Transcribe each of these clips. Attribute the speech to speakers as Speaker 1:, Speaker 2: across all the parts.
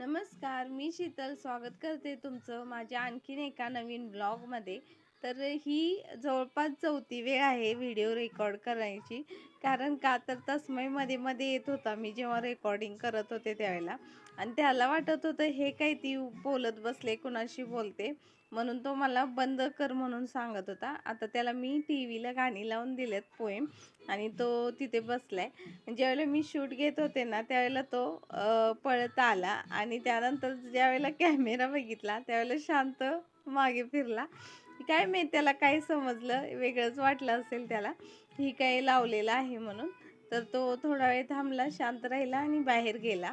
Speaker 1: नमस्कार मी शीतल स्वागत करते तुमचं माझ्या आणखीन एका नवीन ब्लॉगमध्ये. तर ही जवळपास चौथी वेळ आहे व्हिडिओ रेकॉर्ड करायची. कारण का तर तस्मयमध्ये मध्ये येत होता मी जेव्हा रेकॉर्डिंग करत होते त्यावेळेला. आणि त्याला वाटत होतं हे काय ती बोलत बसले कुणाशी बोलते? म्हणून तो मला बंद कर म्हणून सांगत होता. आता त्याला मी टी व्हीला गाणी लावून दिलेत पोएम आणि तो तिथे बसला आहे ज्यावेळेला मी शूट घेत होते ना त्यावेळेला तो पळत आला आणि त्यानंतर ज्यावेळेला कॅमेरा बघितला त्यावेळेला शांत मागे फिरला. काय माहीत त्याला काय समजलं वेगळंच वाटलं असेल त्याला. ही काय लावलेलं आहे म्हणून. तर तो थोडा वेळ थांबला शांत राहिला आणि बाहेर गेला.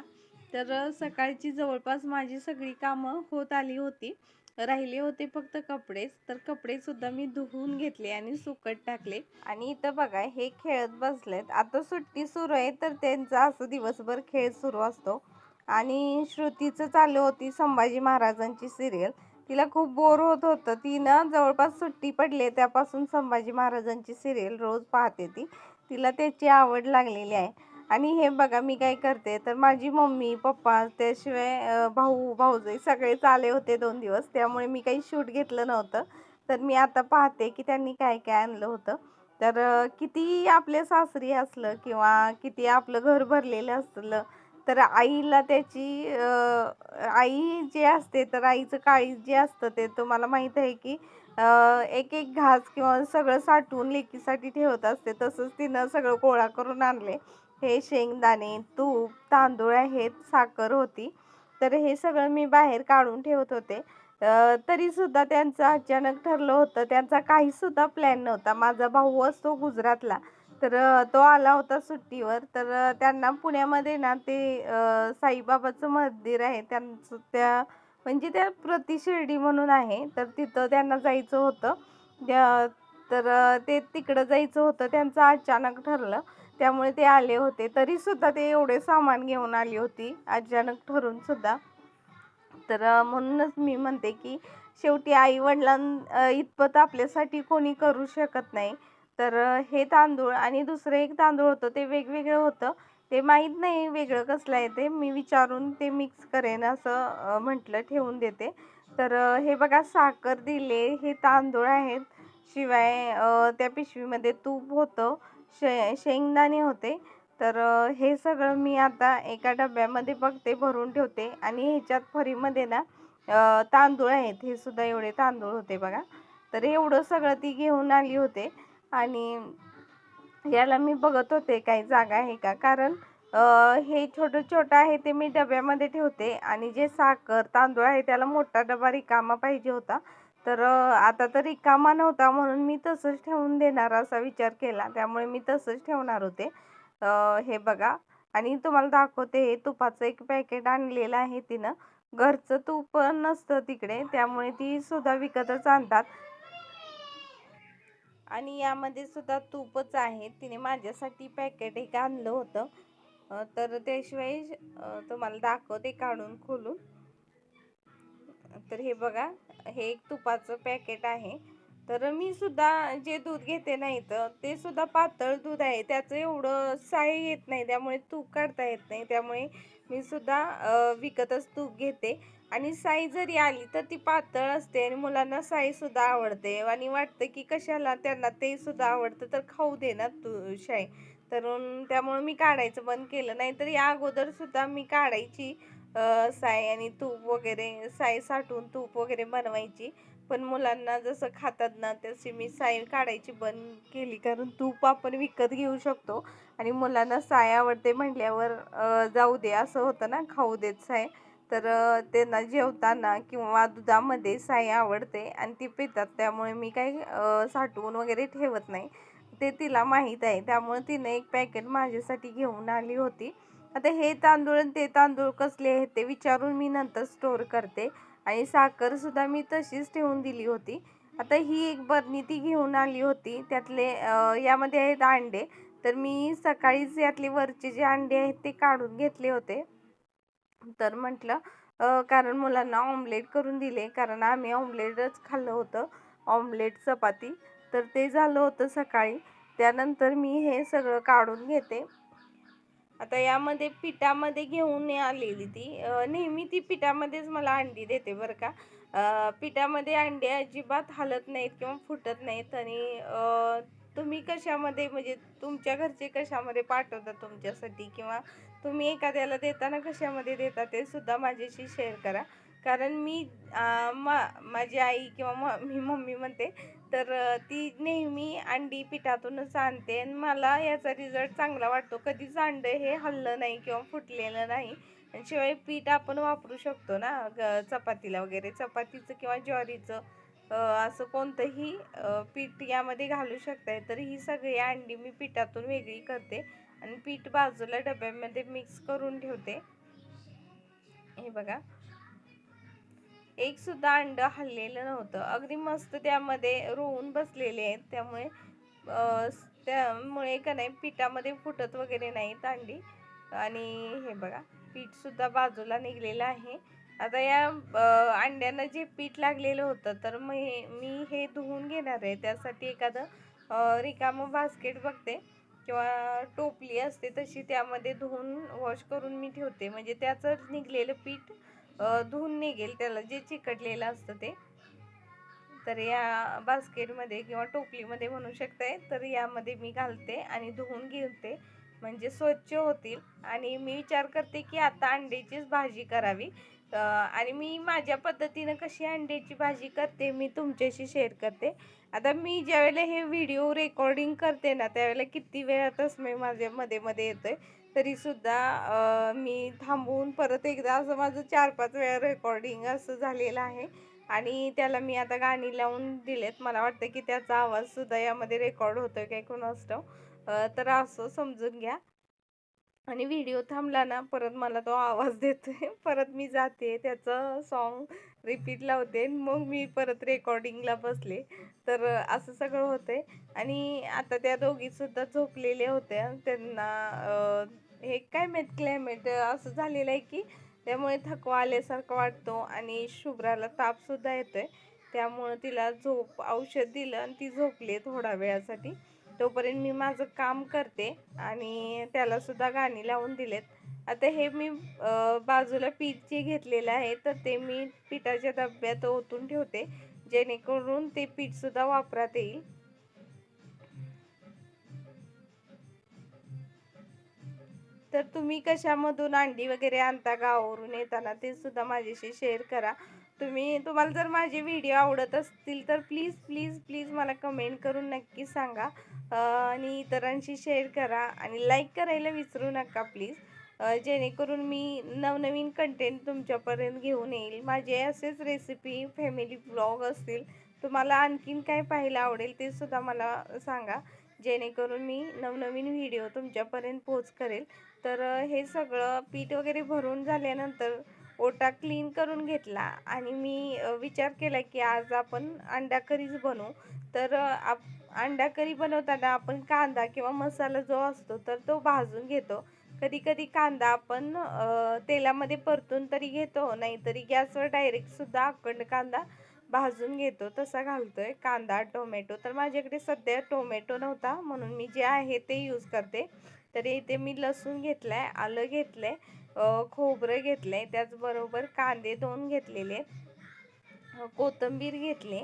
Speaker 1: तर सकाळची जवळपास माझी सगळी कामं होत आली होती. राहिले होते फक्त कपडेच. तर कपडे सुद्धा मी धुवून घेतले आणि सुकट टाकले. आणि इथं बघा हे खेळत बसलेत. आता सुट्टी सुरू आहे तर त्यांचा असं दिवसभर खेळ सुरू असतो. आणि श्रुतीचं चालू होती संभाजी महाराजांची सिरियल तिला खूप बोर होत होतं. ती ना जवळपास सुट्टी पडली त्यापासून संभाजी महाराजांची सिरियल रोज पाहते ती. तिला त्याची आवड लागलेली आहे. आणि हे बघा मी काय करते तर माझी मम्मी पप्पा त्याशिवाय भाऊ भाऊजाई सगळेच आले होते दोन दिवस. त्यामुळे मी काही शूट घेतलं नव्हतं. तर मी आता पाहते की त्यांनी काय काय आणलं होतं. तर किती आपले सासरी असलं किंवा किती आपलं घर भरलेलं असलं तर आईला त्याची आई जे असते तर आईचं काळीज जे असतं ते तुम्हाला माहीत आहे की एक एक घास किंवा सगळं साठवून लेकीसाठी ठेवत असते. तसंच तिनं सगळं गोळा करून आणले हे शेंगदाणे तूप तांदूळ आहेत साखर होती. तर हे सगळं मी बाहेर काढून ठेवत होते. तरीसुद्धा त्यांचं अचानक ठरलं होतं. त्यांचा काहीसुद्धा प्लॅन नव्हता. माझा भाऊ असतो गुजरातला. तर तो आला होता सुट्टीवर. तर त्यांना पुण्यामध्ये ना ते साईबाबाचं मंदिर आहे. त्यांचं त्या म्हणजे त्या प्रतिशिर्डी म्हणून आहे. तर तिथं त्यांना जायचं होतं. त्या तर ते तिकडं जायचं होतं. त्यांचं अचानक ठरलं. त्यामुळे ते आले होते. तरी सुद्धा ते एवढे सामान घेऊन आली होती. अचानक ठरून सुद्धा. तर म्हणूनच मी म्हणते की शेवटी आई वडिलां इतपत आपल्यासाठी कोणी करू शकत नाही. तर हे तांदूळ आणि दुसरं एक तांदूळ होतं ते वेगवेगळं होतं. ते माहीत नाही वेगळं कसलं आहे ते. मी विचारून ते मिक्स करेन असं म्हटलं ठेवून देते. तर हे बघा साखर दिले. हे तांदूळ आहेत. शिवाय त्या पिशवीमध्ये तूप होतं. शे शेंगदाणे होते. तर हे सगळं मी आता एका डब्यामध्ये बघते भरून ठेवते. आणि ह्याच्यात फरीमध्ये ना तांदूळ आहेत. हे सुद्धा एवढे तांदूळ होते बघा. तर एवढं सगळं ती घेऊन आली होते. आणि याला मी बघत होते काही जागा आहे का? कारण हे छोटं छोटं आहे ते मी डब्यामध्ये ठेवते. आणि जे साखर तांदूळ आहे त्याला मोठा डबा रिकामा पाहिजे होता. तर आता तर रिकामा नव्हता म्हणून मी तसंच ठेवून देणार असा विचार केला. त्यामुळे मी तसंच ठेवणार होते. हे बघा. आणि तुम्हाला दाखवते हे तुपाचं एक पॅकेट आणलेलं आहे तिनं. घरचं तूप नसतं तिकडे. त्यामुळे ती सुद्धा विकतच आणतात. आणि यामध्ये सुद्धा तूपच आहे. तिने माझ्यासाठी पॅकेट एक आणलं होतं. तर त्याशिवाय तुम्हाला दाखवते काढून खोलून. तर हे बघा हे एक तुपाचं पॅकेट आहे. तर मी सुद्धा जे दूध घेते नाही तर ते सुद्धा पातळ दूध आहे. त्याचं एवढं साय येत नाही त्यामुळे तूप काढता येत नाही. त्यामुळे मी सुद्धा विकतच तूप घेते. आणि साई जरी आली तर ती पातळ असते आणि मुलांना साई सुद्धा आवडते. आणि वाटतं की कशाला त्यांना ते सुद्धा आवडतं तर खाऊ दे ना तू शाई तर त्यामुळं त्यामुळे मी काढायचं बंद केलं. नाही तर या अगोदर सुद्धा मी काढायची. साय आणि तूप वगैरे साय साठवून तूप वगैरे बनवायची. पण मुलांना जसं खातात ना तशी मी साय काढायची बंद केली. कारण तूप आपण विकत घेऊ शकतो. आणि मुलांना साय आवडते म्हटल्यावर जाऊ दे. असं होतं ना खाऊ देत साय. तर त्यांना जेवताना किंवा दुधामध्ये साय आवडते आणि ती पितात. त्यामुळे मी काही साठवून वगैरे ठेवत नाही. ते तिला माहीत आहे. त्यामुळे तिने एक पॅकेट माझ्यासाठी घेऊन आली होती. आता हे तांदूळ आणि ते तांदूळ कसले आहेत ते विचारून मी नंतर स्टोअर करते. आणि साखरसुद्धा मी तशीच ठेवून दिली होती. आता ही एक बरणी ती घेऊन आली होती. त्यातले यामध्ये आहेत अंडे. तर मी सकाळीच यातले वरचे जे अंडे आहेत ते काढून घेतले होते. तर म्हटलं कारण मुलांना ऑमलेट करून दिले. कारण आम्ही ऑमलेटच खाल्लं होतं. ऑमलेट चपाती. तर ते झालं होतं सकाळी. त्यानंतर मी हे सगळं काढून घेते. आता यामध्ये पिठामध्ये घेऊन आलेली ती. नेहमी ती पिठामध्येच मला अंडी देते बरं का. पिठामध्ये अंडी अजिबात हलत नाहीत किंवा फुटत नाहीत आणि तुम्ही कशामध्ये म्हणजे तुमच्या घरचे कशामध्ये पाठवतात तुमच्यासाठी किंवा तुम्ही एखाद्याला देताना कशामध्ये देता ते सुद्धा माझ्याशी शेअर करा. कारण मी मा माझी आई किंवा मम्मी मी मम्मी म्हणते तर ती नेहमी अंडी पिठातूनच आणते आणि मला याचा रिझल्ट चांगला वाटतो. कधीच अंडं हे हललं नाही किंवा फुटलेलं नाही. आणि शिवाय पीठ आपण वापरू शकतो ना ग चपातीला वगैरे. चपातीचं किंवा ज्वारीचं असं कोणतंही पीठ यामध्ये घालू शकताय तर ही सगळी अंडी मी पिठातून वेगळी करते आणि पीठ बाजूला डब्यामध्ये मिक्स करून ठेवते. हे बघा. एक सुद्धा अंड नव्हतं. अगदी मस्त त्यामध्ये रोवून बसलेले आहेत. त्यामुळे त्यामुळे का नाही पिठामध्ये फुटत वगैरे नाहीत अंडी. आणि हे बघा पीठ सुद्धा बाजूला निघलेलं आहे. आता या अंड्यांना जे पीठ लागलेलं होतं तर मग हे मी हे धुवून घेणार आहे. त्यासाठी एखादं रिकामं बास्केट बघते. किंवा टोपली असते तशी त्यामध्ये धुवून वॉश करून मी ठेवते. म्हणजे त्याचं निघलेलं पीठ धुवून निघेल त्याला जे चिकटलेलं असतं ते. तर या बास्केटमध्ये किंवा टोपलीमध्ये म्हणू शकताय तर यामध्ये मी घालते आणि धुवून घेते. म्हणजे स्वच्छ होतील. आणि मी विचार करते की आता अंड्याचीच भाजी करावी. आणि मी माझ्या पद्धतीनं कशी अंड्याची भाजी करते मी तुमच्याशी शेअर करते. आता मी ज्यावेळेला हे व्हिडिओ रेकॉर्डिंग करते ना त्यावेळेला किती वेळातच मी माझ्या मध्ये मध्ये येतोय. तरीसुद्धा मी थांबवून परत एकदा असं माझं चार पाच वेळा रेकॉर्डिंग असं झालेलं आहे. आणि त्याला मी आता गाणी लावून दिलेत. मला वाटतं की त्याचा आवाजसुद्धा यामध्ये रेकॉर्ड होतो काय कोणास ठाऊक. अ, तर असं समजून घ्या. आणि व्हिडिओ थांबला ना परत मला तो आवाज देतोय. परत मी जाते त्याचं सॉन्ग रिपीट लावते आणि मग मी परत रेकॉर्डिंगला बसले. तर असं सगळं होतंय आणि आता त्या दोघीसुद्धा झोपलेल्या होत्या. त्यांना हे काय माहीत क्लायमेट असं झालेलं आहे की त्यामुळे थकवा आल्यासारखं वाटतो आणि शुभ्राला तापसुद्धा येतोय. त्यामुळं तिला झोप औषध दिलं आणि ती झोपली थोडा वेळासाठी. तोपर्यंत मी माझं काम करते आणि त्यालासुद्धा गाणी लावून दिलेत. आता हे मी बाजूला पीठ जे घेतलेलं आहे तर ते मी पिठाच्या डब्यात ओतून ठेवते. जेणेकरून ते पीठसुद्धा वापरात येईल. तर तुम्ही कशामधून अंडी वगैरे आणता गावावरून येताना ते सुद्धा माझ्याशी शेअर करा. तुम्ही तुम्हाला जर माझे व्हिडिओ आवडत असतील तर प्लीज प्लीज प्लीज मला कमेंट करून नक्की सांगा. आणि इतरांशी शेअर करा. आणि लाईक करायला विसरू नका प्लीज. जेणेकरून मी नवनवीन कंटेंट तुमच्यापर्यंत घेऊन येईल. माझे असेच रेसिपी फॅमिली ब्लॉग असतील. तुम्हाला आणखीन काय पाहायला आवडेल ते सुद्धा मला सांगा. जेणेकरून मी नवनवीन व्हिडिओ तुमच्यापर्यंत पोच करेल. तर हे सगळं पीठ वगैरे भरून झाल्यानंतर ओटा क्लीन करून घेतला. आणि मी विचार केला की आज आपण अंडा करीच बनवू. तर आप अंडा करी बनवताना आपण कांदा किंवा मसाला जो असतो तर तो भाजून घेतो. कधी कधी कांदा आपण तेलामध्ये परतून तरी घेतो नाहीतरी गॅसवर डायरेक्ट सुद्धा अखंड कांदा भाजून घेतो तसा घालतोय कांदा टोमॅटो तर माझ्याकडे सध्या टोमॅटो नव्हता म्हणून मी जे आहे ते यूज करते तरी इथे मी लसूण घेतलाय आलं घेतलंय आहे खोबरं घेतलंय त्याचबरोबर कांदे दोन घेतलेले आहेत. कोथिंबीर घेतली.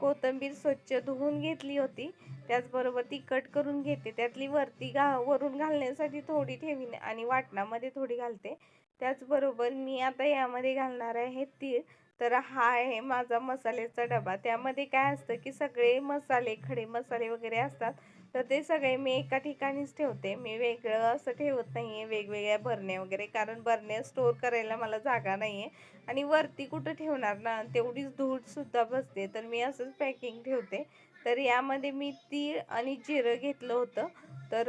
Speaker 1: कोथिंबीर स्वच्छ धुवून घेतली होती. त्याचबरोबर ती कट करून घेते. त्यातली वरती घा वरून घालण्यासाठी थोडी ठेवी आणि वाटणामध्ये थोडी घालते. त्याचबरोबर मी आता यामध्ये घालणार आहे तीळ. तर हा आहे माझा मसाल्याचा डबा. त्यामध्ये काय असतं की सगळे मसाले खडे मसाले वगैरे असतात. तर ते सगळे मी एका ठिकाणीच ठेवते. मी वेगळं असं ठेवत नाही आहे वेगवेगळ्या भरण्या वगैरे कारण भरण्या स्टोअर करायला मला जागा नाही आहे आणि वरती कुठं ठेवणार ना तेवढीच धूळसुद्धा बसते. तर मी असंच पॅकिंग ठेवते. तर यामध्ये मी तीळ आणि जिरं घेतलं होतं. तर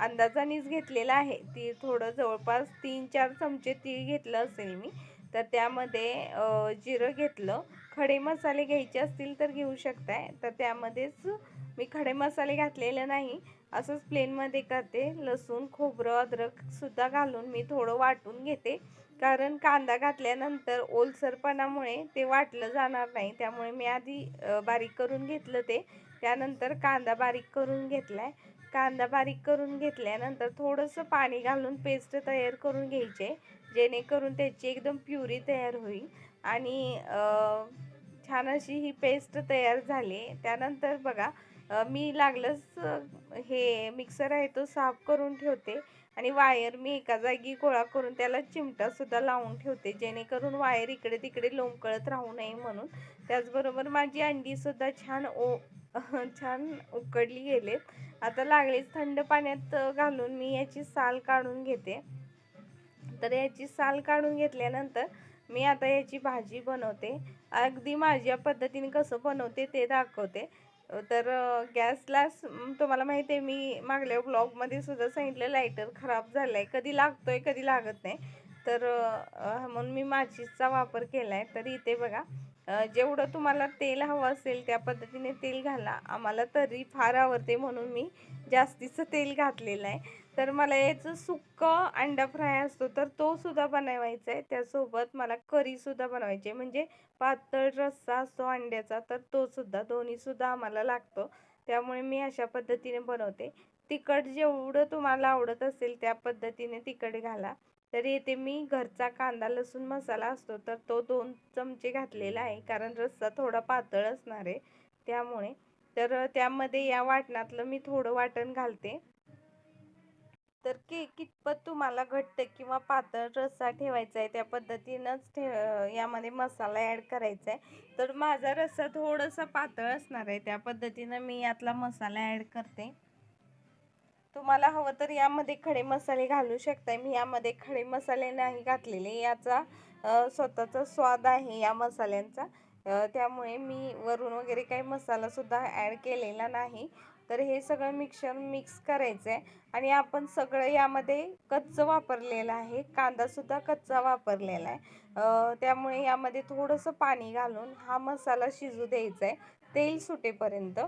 Speaker 1: अंदाजानेच घेतलेलं आहे. तीळ थोडं जवळपास तीन चार चमचे तीळ घेतलं असेल मी. तर त्यामध्ये जिरं घेतलं. खडे मसाले घ्यायचे असतील तर घेऊ शकताय. तर त्यामध्येच मी खडे मसाले घातलेले नाही असंच प्लेनमध्ये करते. लसूण खोबरं अद्रकसुद्धा घालून मी थोडं वाटून घेते. कारण कांदा घातल्यानंतर ओलसरपणामुळे ते वाटलं जाणार नाही. त्यामुळे मी आधी बारीक करून घेतलं ते. त्यानंतर कांदा बारीक करून घेतलाय. कांदा बारीक करून घेतल्यानंतर थोडंसं पाणी घालून पेस्ट तयार करून घ्यायचे. जेणेकरून त्याची एकदम प्युरी तयार होईल. आणि छान अशी ही पेस्ट तयार झाली. त्यानंतर बघा मी लागलंच हे मिक्सर आहे तो साफ करून ठेवते आणि वायर मी एका जागी गोळा करून त्याला चिमटा सुद्धा लावून ठेवते जेणेकरून वायर इकडे तिकडे लोंबकळत राहू नये म्हणून. त्याचबरोबर माझी अंडी सुद्धा छान ओ छान उकडली गेलेत आता लागलीच थंड पाण्यात घालून मी याची साल काढून घेते. तर याची साल काढून घेतल्यानंतर मी आता याची भाजी बनवते. अगदी माझ्या पद्धतीने कसं बनवते ते दाखवते. तर अ, गॅसला तुम्हाला माहिती आहे मी मागल्या ब्लॉगमध्ये सुद्धा सांगितलं लायटर खराब झालं आहे कधी लागतो आहे कधी लागत नाही. तर म्हणून मी माचीसचा वापर केला आहे तर इथे बघा जेवढं तुम्हाला तेल हवं असेल त्या पद्धतीने तेल घाला. आम्हाला तरी फार आवडते म्हणून मी जास्तीचं तेल घातलेलं आहे. तर मला याचं सुक्कं अंडा फ्राय असतो तर तो सुद्धा बनवायचा आहे. त्यासोबत मला करी सुद्धा बनवायची आहे. म्हणजे पातळ रस्सा असतो अंड्याचा तर तो सुद्धा दोन्ही सुद्धा आम्हाला लागतो. त्यामुळे मी अशा पद्धतीने बनवते. तिखट जेवढं तुम्हाला आवडत असेल त्या पद्धतीने तिखट घाला. तर येथे मी घरचा कांदा लसूण मसाला असतो तर तो दोन चमचे घातलेला आहे. कारण रस्सा थोडा पातळ असणार आहे. त्यामुळे तर त्यामध्ये या वाटणातलं मी थोडं वाटण घालते. तर के कितपत तुम्हाला घट्ट किंवा पातळ रस्सा ठेवायचा आहे त्या पद्धतीनंच ठेव यामध्ये मसाला ॲड करायचा आहे. तर माझा रस्सा थोडासा पातळ असणार आहे त्या पद्धतीनं मी यातला मसाला ॲड करते. तुम्हाला हवं तर यामध्ये खडे मसाले घालू शकताय. मी यामध्ये खडे मसाले नाही घातलेले याचा स्वतःचा स्वाद आहे या मसाल्यांचा. त्यामुळे मी वरून वगैरे काही मसालासुद्धा ॲड केलेला नाही. तर हे सगळं मिक्सर मिक्स करायचं आहे आणि आपण सगळं यामध्ये कच्चं वापरलेलं आहे. कांदासुद्धा कच्चा वापरलेला आहे. त्यामुळे यामध्ये थोडंसं पाणी घालून हा मसाला शिजू द्यायचा आहे तेल सुटेपर्यंत.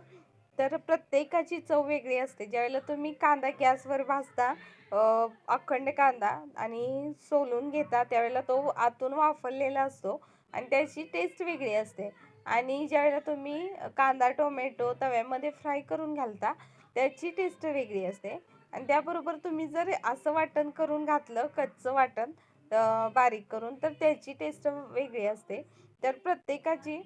Speaker 1: तर प्रत्येकाची चव वेगळी असते. ज्यावेळेला तुम्ही कांदा गॅसवर भाजता अखंड कांदा आणि सोलून घेता त्यावेळेला तो आतून वाफरलेला असतो आणि त्याची टेस्ट वेगळी असते. आणि ज्यावेळेला तुम्ही कांदा टोमॅटो तव्यामध्ये फ्राय करून घालता त्याची टेस्ट वेगळी असते. आणि त्याबरोबर तुम्ही जर असं वाटण करून घातलं कच्चं वाटण बारीक करून तर त्याची टेस्ट वेगळी असते. तर प्रत्येकाची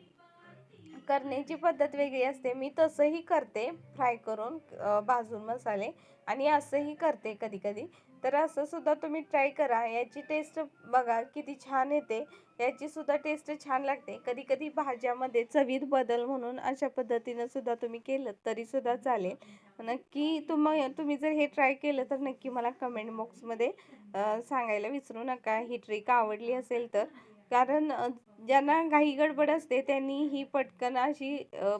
Speaker 1: करण्याची पद्धत वेगळी असते. मी तसंही करते फ्राय करून भाजून मसाले. आणि असंही करते कधी कधी तर असं सुद्धा तुम्ही ट्राय करा. याची टेस्ट बघा किती छान येते. याची सुद्धा टेस्ट छान लागते. कधी कधी भाज्यामध्ये चवीत बदल म्हणून अशा पद्धतीनं सुद्धा तुम्ही केलं तरी सुद्धा चालेल. नक्की तुम तुम्ही जर हे ट्राय केलं तर नक्की मला कमेंट बॉक्समध्ये सांगायला विसरू नका. ही ट्रिक आवडली असेल तर. कारण ज्यांना घाई गडबड असते त्यांनी ही पटकन अशी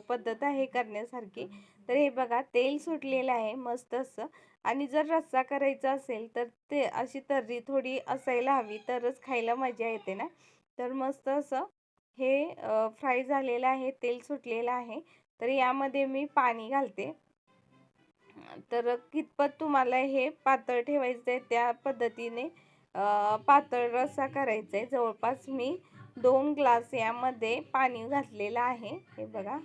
Speaker 1: पद्धत आहे करण्यासारखी. तर हे बघा तेल सुटलेलं आहे मस्त असं. आणि जर रस्सा करायचा असेल तर ते अशी तर्री थोडी असायला हवी तरच खायला मजा येते ना. तर मस्त असं हे फ्राय झालेलं आहे तेल सुटलेलं आहे. तर यामध्ये मी पाणी घालते. तर कितपत तुम्हाला हे पातळ ठेवायचं आहे त्या पद्धतीने पातळ रस्सा करायचा आहे जवळपास मी दोन ग्लास यामध्ये पाणी घातलेलं आहे. हे बघा.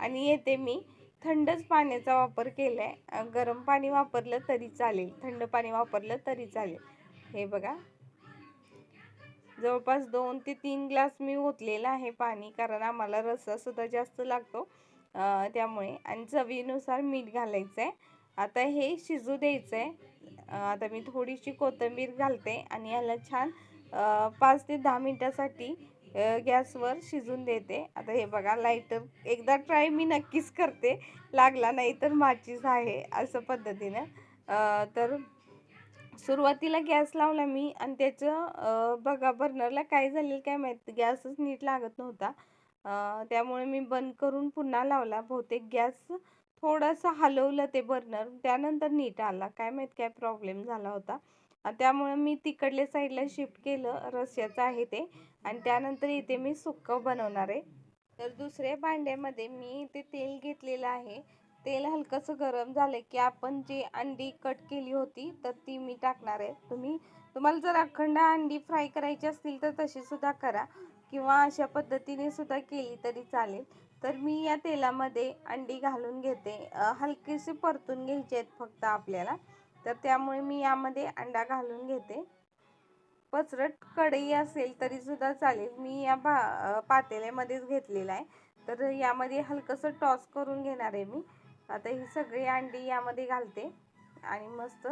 Speaker 1: आणि येते मी थंडच पाण्याचा वापर केला आहे गरम पाणी वापरलं तरी चालेल. थंड पाणी वापरलं तरी चालेल. हे बघा. जवळपास दोन ते तीन ग्लास मी ओतलेलं आहे पाणी कारण आम्हाला रस्सासुद्धा जास्त लागतो. त्यामुळे. आणि चवीनुसार मीठ घालायचं आहे आता हे शिजू द्यायचं आहे आता मी थोडीशी कोथिंबीर घालते आणि याला छान पाच ते दहा मिनटासाठी गॅसवर शिजून देते. आता हे बघा लाईटर एकदा ट्राय मी नक्कीच करते. लागला नाही तर माचीस आहे असं पद्धतीनं. तर सुरुवातीला गॅस लावला मी आणि त्याचं बघा बर्नरला काय झालेलं काय माहीत गॅसच नीट लागत नव्हता. त्यामुळे मी बंद करून पुन्हा लावला. बहुतेक गॅस थोडंसं हलवलं ते बर्नर त्यानंतर नीट आला. काय माहीत काय प्रॉब्लेम झाला होता. त्यामुळे मी तिकडल्या साईडला शिफ्ट केलं रश्याचं आहे ते. आणि त्यानंतर इथे मी सुक्कं बनवणार आहे. तर दुसऱ्या भांड्यामध्ये मी इथे तेल घेतलेलं आहे. तेल हलकंसं गरम झालं की आपण जी अंडी कट केली होती तर ती मी टाकणार आहे. तुम्ही तुम्हाला जर अखंड अंडी फ्राय करायची असतील तर तशी सुद्धा करा. किंवा अशा पद्धतीने सुद्धा केली तरी चालेल. तर मी या तेलामध्ये अंडी घालून घेते. हलकेसे हलकीशी परतून घ्यायचे आहेत फक्त आपल्याला. तर त्यामुळे मी यामध्ये अंडा घालून घेते. पचरट कढई असेल तरीसुद्धा चालेल. मी या भा पातेल्यामध्येच घेतलेला आहे. तर यामध्ये हलकंसं टॉस करून घेणार आहे मी. आता ही सगळी अंडी यामध्ये घालते आणि मस्त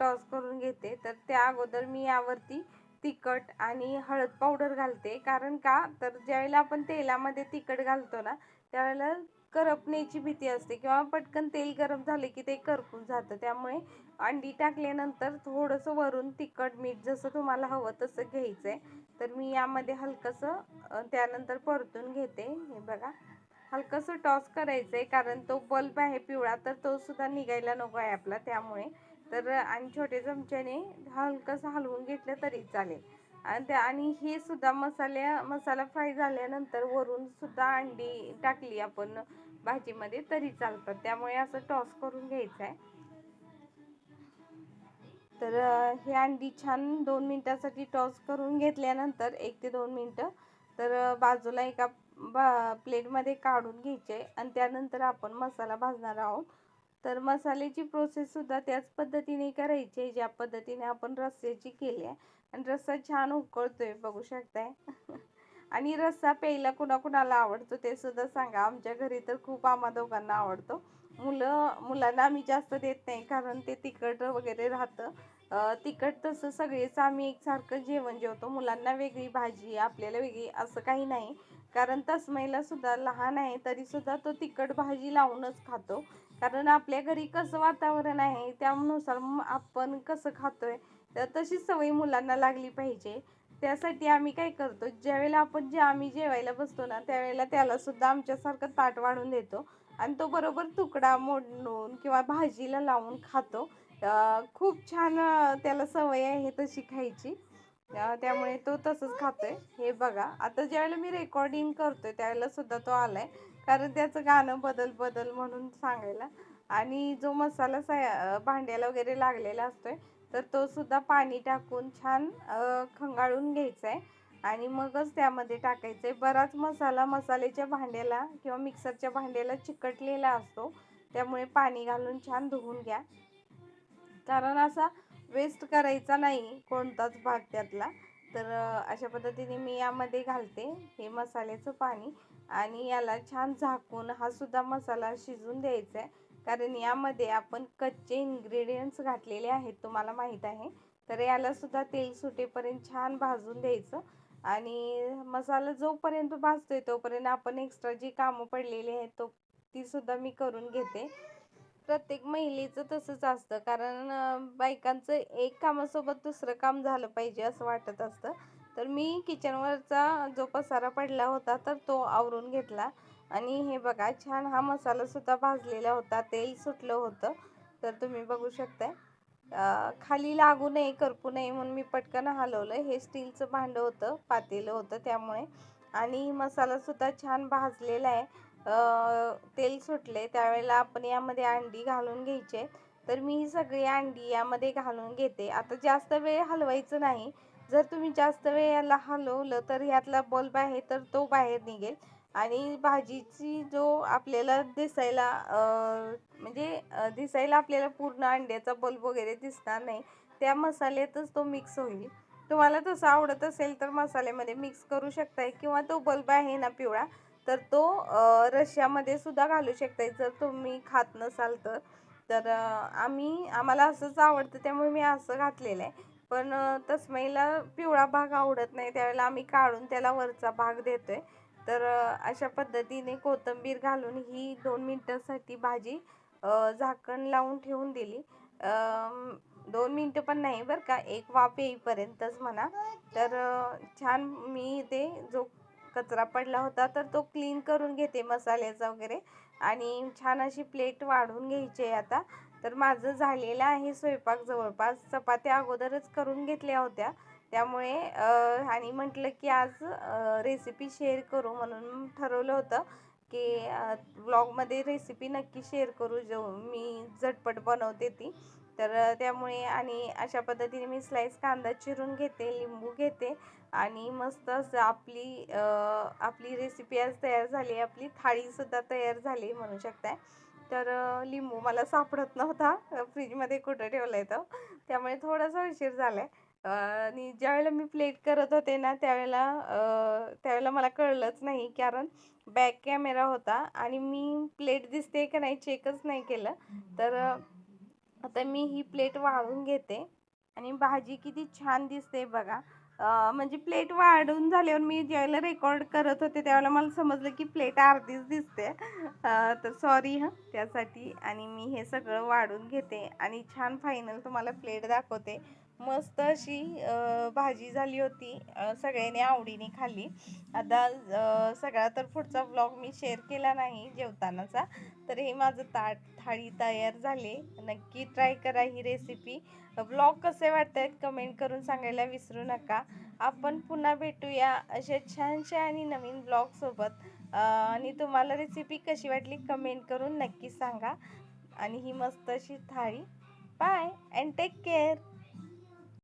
Speaker 1: टॉस करून घेते. तर त्या अगोदर मी यावरती तिखट आणि हळद पावडर घालते. कारण का? तर ज्यावेळेला आपण तेलामध्ये तिखट घालतो ना त्यावेळेला करपण्याची भीती असते किंवा पटकन तेल गरम झाले की ते करपून जातं. त्यामुळे अंडी टाकल्यानंतर थोडंसं वरून तिखट मीठ जसं तुम्हाला हवं तसं घ्यायचं आहे तर मी यामध्ये हलकंसं त्यानंतर परतून घेते. हे बघा. हलकंसं टॉस करायचं आहे कारण तो बल्ब आहे पिवळा तर तो सुद्धा निघायला नको आहे आपला. त्यामुळे तर आणि छोटे चमच्याने हलकंसं हलवून घेतलं तरी चालेल. आणि त्या आणि हे सुद्धा मसाल्या मसाला फ्राय झाल्यानंतर वरून सुद्धा अंडी टाकली आपण भाजीमध्ये तरी चालतात. त्यामुळे असं टॉस करून घ्यायचं आहे तर हे अंडी छान दोन मिनटासाठी टॉस करून घेतल्यानंतर एक ते दोन मिनटं तर बाजूला एका बा प्लेटमध्ये काढून घ्यायचे. आणि त्यानंतर आपण मसाला भाजणार आहोत. तर मसाल्याची प्रोसेससुद्धा त्याच पद्धतीने करायची आहे ज्या पद्धतीने आपण रस्स्याची केली आहे. आणि रस्सा छान उकळतोय बघू शकताय. आणि रस्सा प्यायला कुणाकुणाला आवडतो ते सुद्धा सांगा. आमच्या घरी तर खूप आम्हा दोघांना आवडतो. मुलं मुलांना आम्ही जास्त देत नाही कारण ते तिखट वगैरे राहतं. तिखट तसं सगळेच आम्ही एकसारखं जेवण जेवतो. मुलांना वेगळी भाजी आपल्याला वेगळी असं काही नाही. कारण तस्मैला सुद्धा लहान आहे तरी सुद्धा तो तिखट भाजी लावूनच खातो. कारण आपल्या घरी कसं वातावरण आहे त्यानुसार आपण कसं खातोय तर तशीच सवय मुलांना लागली पाहिजे. त्यासाठी आम्ही काय करतो ज्यावेळेला आपण जे आम्ही जेवायला बसतो ना त्यावेळेला त्याला सुद्धा आमच्यासारखं ताट वाढून देतो. आणि तो बरोबर तुकडा मोडून किंवा भाजीला लावून खातो. खूप छान त्याला सवय आहे तशी खायची. त्यामुळे तो तसंच खातोय. हे बघा आता ज्यावेळेला मी रेकॉर्डिंग करतोय त्यावेळेला सुद्धा तो आलाय. कारण त्याचं गाणं बदल बदल म्हणून सांगायला. आणि जो मसाला सा भांड्याला वगैरे लागलेला असतोय तर तो सुद्धा पाणी टाकून छान खंगाळून घ्यायचा आहे आणि मगच त्यामध्ये टाकायचं आहे बराच मसाला मसाल्याच्या भांड्याला किंवा मिक्सरच्या भांड्याला चिकटलेला असतो. त्यामुळे पाणी घालून छान धुवून घ्या. कारण असा वेस्ट करायचा नाही कोणताच भाग त्यातला. तर अशा पद्धतीने मी यामध्ये घालते हे मसाल्याचं पाणी आणि याला छान झाकून हा सुद्धा मसाला शिजून द्यायचा आहे. कारण यामध्ये आपण कच्चे इन्ग्रेडियंट्स घातलेले आहेत तुम्हाला माहीत आहे. तर याला सुद्धा तेल सुटेपर्यंत छान भाजून द्यायचं. आणि मसाला जोपर्यंत भाजतोय तोपर्यंत आपण एक्स्ट्रा जी कामं पडलेली आहेत तो ती सुद्धा मी करून घेते. प्रत्येक महिलेचं तसंच असतं. कारण बायकांचं एक कामासोबत दुसरं काम झालं पाहिजे असं वाटत असतं. तर मी किचनवरचा जो पसारा पडला होता तर तो आवरून घेतला. आणि हे बघा छान हा मसालासुद्धा भाजलेला होता. तेल सुटलं होतं. तर तुम्ही बघू शकताय. खाली लागू नये करपू नये म्हणून मी पटकन हलवलं. हे स्टीलचं भांडं होतं पातेलं होतं त्यामुळे. आणि मसालासुद्धा छान भाजलेला आहे. तेल सुटले त्यावेळेला आपण यामध्ये अंडी घालून घ्यायचे. तर मी ही सगळी अंडी यामध्ये घालून घेते. आता जास्त वेळ हलवायचं नाही. जर तुम्ही जास्त वेळ याला हलवलं तर ह्यातला बल्ब आहे तर तो बाहेर निघेल. आणि भाजीची जो आपल्याला दिसायला म्हणजे दिसायला आपल्याला पूर्ण अंड्याचा बल्ब वगैरे दिसणार नाही. त्या मसाल्यातच तो मिक्स होईल. तुम्हाला तसं आवडत असेल तर मसाल्यामध्ये मिक्स करू शकताय किंवा तो बल्ब आहे ना पिवळा. तर तो अ, रश्श्यामध्ये सुद्धा घालू शकताय जर तुम्ही खात नसाल तर. तर आम्ही आम्हाला असंच आवडतं त्यामुळे मी असं घातलेलं आहे. पण अ, तस्मैला पिवळा भाग आवडत नाही. त्यावेळेला आम्ही काढून त्याला वरचा भाग देतो आहे तर अशा पद्धतीने कोथिंबीर घालून ही दोन मिनटासाठी भाजी झाकण लावून ठेवून दिली. दोन मिनटं पण नाही बरं का एक वाफ येईपर्यंतच म्हणा. तर छान मी ते जो कचरा पडला होता तर तो क्लीन करून घेते मसाल्याचा वगैरे. आणि छान अशी प्लेट वाढून घ्यायची आहे आता. तर माझं झालेलं आहे स्वयंपाक जवळपास. चपात्या अगोदरच करून घेतल्या होत्या. त्यामुळे आणि म्हटलं की आज रेसिपी शेअर करू म्हणून ठरवलं होतं. की ब्लॉगमध्ये रेसिपी नक्की शेअर करू. जो मी झटपट बनवते ती. तर त्यामुळे आणि अशा पद्धतीने मी स्लाईस कांदा चिरून घेते लिंबू घेते आणि मस्त असं आपली आपली रेसिपी आज तयार झाली आपली थाळीसुद्धा तयार झाली म्हणू शकताय. तर लिंबू मला सापडत नव्हता. फ्रीजमध्ये कुठं ठेवला तो. त्यामुळे थोडासा उशीर झाला आहे आणि ज्यावेळेला मी प्लेट करत होते ना त्यावेळेला त्यावेळेला मला कळलंच नाही कारण बॅक कॅमेरा होता आणि मी प्लेट दिसते का नाही चेकच नाही केलं. तर आता मी ही प्लेट वाळून घेते आणि भाजी किती छान दिसते बघा. म्हणजे प्लेट वाढून झाल्यावर मी ज्यावेळेला रेकॉर्ड करत होते त्यावेळेला मला समजलं की प्लेट अर्धीच दिसते. तर सॉरी हां त्यासाठी. आणि मी हे सगळं वाढून घेते आणि छान फायनल तुम्हाला प्लेट दाखवते. मस्त अशी भाजी झाली होती सगळ्यांनी आवडीने खाल्ली. आता सगळा तर पुढचा ब्लॉग मी शेअर केला नाही जेवतानाचा तर हे माझं ताट थाळी तयार झाले. नक्की ट्राय करा ही रेसिपी ब्लॉग कसे वाटत आहेत कमेंट करून सांगायला विसरू नका. आपण पुन्हा भेटूया अशा छानशा आणि नवीन ब्लॉगसोबत आणि तुम्हाला रेसिपी कशी वाटली कमेंट करून नक्की सांगा. आणि ही मस्त अशी थाळी. Bye and take care